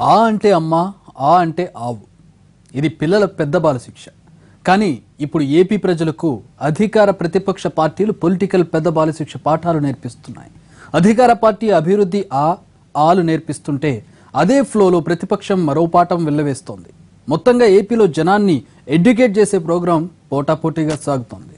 ఆ అంటే అమ్మ ఆ అంటే ఆవు. ఇది పిల్లల పెద్ద బాల శిక్ష కానీ ఇప్పుడు ఏపీ ప్రజలకు అధికార ప్రతిపక్ష పార్టీలు పొలిటికల్ పెద్ద బాల శిక్ష పాఠాలు నేర్పిస్తున్నాయి. అధికార పార్టీ అభివృద్ధి ఆ ఆలు నేర్పిస్తుంటే అదే ఫ్లోలో ప్రతిపక్షం మరో పాఠం వెళ్ళవేస్తోంది మొత్తంగా ఏపీలో జనాన్ని ఎడ్యుకేట్ చేసే ప్రోగ్రాం పోటాపోటీగా సాగుతోంది.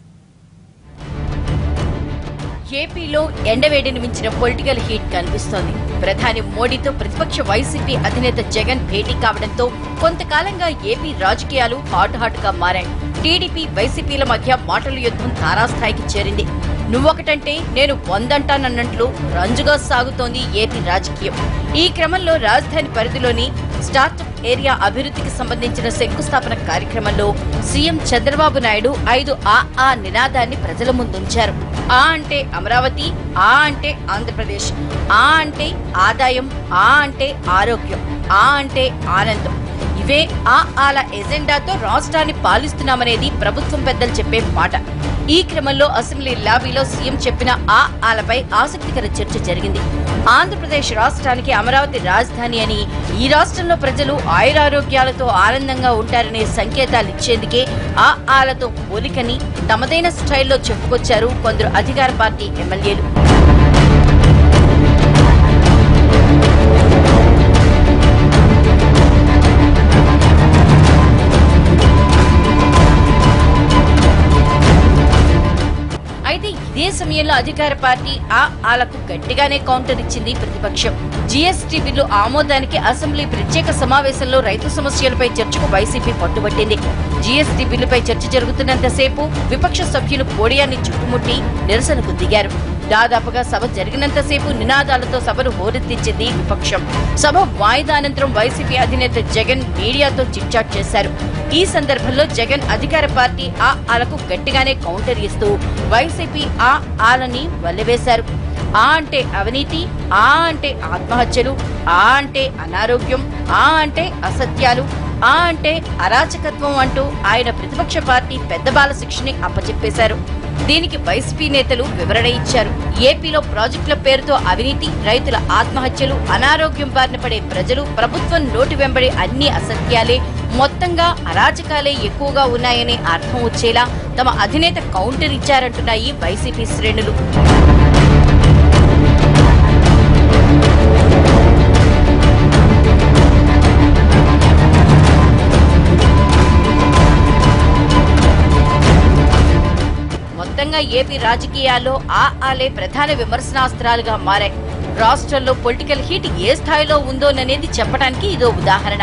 ఏపీలో ఎండవేడిని మించిన పొలిటికల్ హీట్ కనిపిస్తోంది. ప్రధాని మోడీతో ప్రతిపక్ష వైసీపీ అధినేత జగన్ భేటీ కావడంతో కొంతకాలంగా ఏపీ రాజకీయాలు హాట్ హాట్గా మారాయి. టీడీపీ వైసీపీల మధ్య మాటల యుద్ధం తారాస్థాయికి చేరింది. నువ్వొకటంటే నేను వందంటానన్నట్లు రంజుగా సాగుతోంది ఏపీ రాజకీయం. ఈ క్రమంలో రాజధాని పరిధిలోని స్టార్టప్ ఏరియా అభివృద్ధికి సంబంధించిన శంకుస్థాపన కార్యక్రమంలో సీఎం చంద్రబాబు నాయుడు ఐదు ఆ ఆ నినాదాన్ని ప్రజల ముందుంచారు. ఆ అంటే అమరావతి ఆ అంటే ఆంధ్రప్రదేశ్ ఆ అంటే ఆదాయం ఆ అంటే ఆరోగ్యం ఆ అంటే ఆనందం. ఇవే ఆ ఆల ఎజెండాతో రాష్ట్రాన్ని పాలిస్తున్నామనేది ప్రభుత్వం పెద్దలు చెప్పే మాట. ఈ క్రమంలో అసెంబ్లీ లాబీలో సీఎం చెప్పిన ఆ ఆలపై ఆసక్తికర చర్చ జరిగింది. ఆంధ్రప్రదేశ్ రాష్ట్రానికి అమరావతి రాజధాని అని ఈ రాష్ట్రంలో ప్రజలు ఆయురారోగ్యాలతో ఆనందంగా ఉంటారనే సంకేతాలు ఇచ్చేందుకే ఆ ఆలతో పోలికని తమదైన స్టైల్లో చెప్పుకొచ్చారు కొందరు అధికార పార్టీ ఎమ్మెల్యేలు. సమయంలో అధికార పార్టీ ఆ ఆలకు గట్టిగానే కౌంటర్ ఇచ్చింది ప్రతిపక్షం. జీఎస్టీ బిల్లు ఆమోదానికి అసెంబ్లీ ప్రత్యేక సమావేశంలో రైతు సమస్యలపై చర్చకు వైసీపీ పట్టుబట్టింది. జీఎస్టీ బిల్లుపై చర్చ జరుగుతున్నంతసేపు విపక్ష సభ్యులు పోడియాన్ని చుట్టుముట్టి నిరసనకు దిగారు. దాదాపుగా సభ జరిగినంతసేపు నినాదాలతో సభను హోరెత్తించింది విపక్షం. సభ వాయిదా అనంతరం వైసీపీ అధినేత జగన్ మీడియాతో చిట్చాట్ చేశారు. ఈ సందర్భంలో జగన్ అధికార పార్టీ ఆ ఆలకు గట్టిగానే కౌంటర్ ఇస్తూ వైసీపీ ఆ ఆలని వల్లవేశారు. ఆ అంటే అవినీతి ఆ అంటే ఆత్మహత్యలు ఆ అంటే అనారోగ్యం ఆ అంటే అసత్యాలు ఆ అంటే అరాచకత్వం అంటూ ఆయన ప్రతిపక్ష పార్టీ పెద్ద బాల శిక్షని అప్పచెప్పేశారు. దీనికి వైసీపీ నేతలు వివరణ ఇచ్చారు. ఏపీలో ప్రాజెక్టుల పేరుతో అవినీతి రైతుల ఆత్మహత్యలు అనారోగ్యం బారిన పడే ప్రజలు ప్రభుత్వం నోటి వెంబడి అన్ని అసత్యాలే మొత్తంగా అరాచకాలే ఎక్కువగా ఉన్నాయనే అర్థం వచ్చేలా తమ అధినేత కౌంటర్ ఇచ్చారంటున్నాయి వైసీపీ శ్రేణులు. మొత్తంగా ఏపీ రాజకీయాల్లో ఆ ఆలే ప్రధాన విమర్శనాస్త్రాలుగా మారాయి. రాష్ట్రంలో పొలిటికల్ హీట్ ఏ స్థాయిలో ఉందోననేది చెప్పడానికి ఇదో ఉదాహరణ.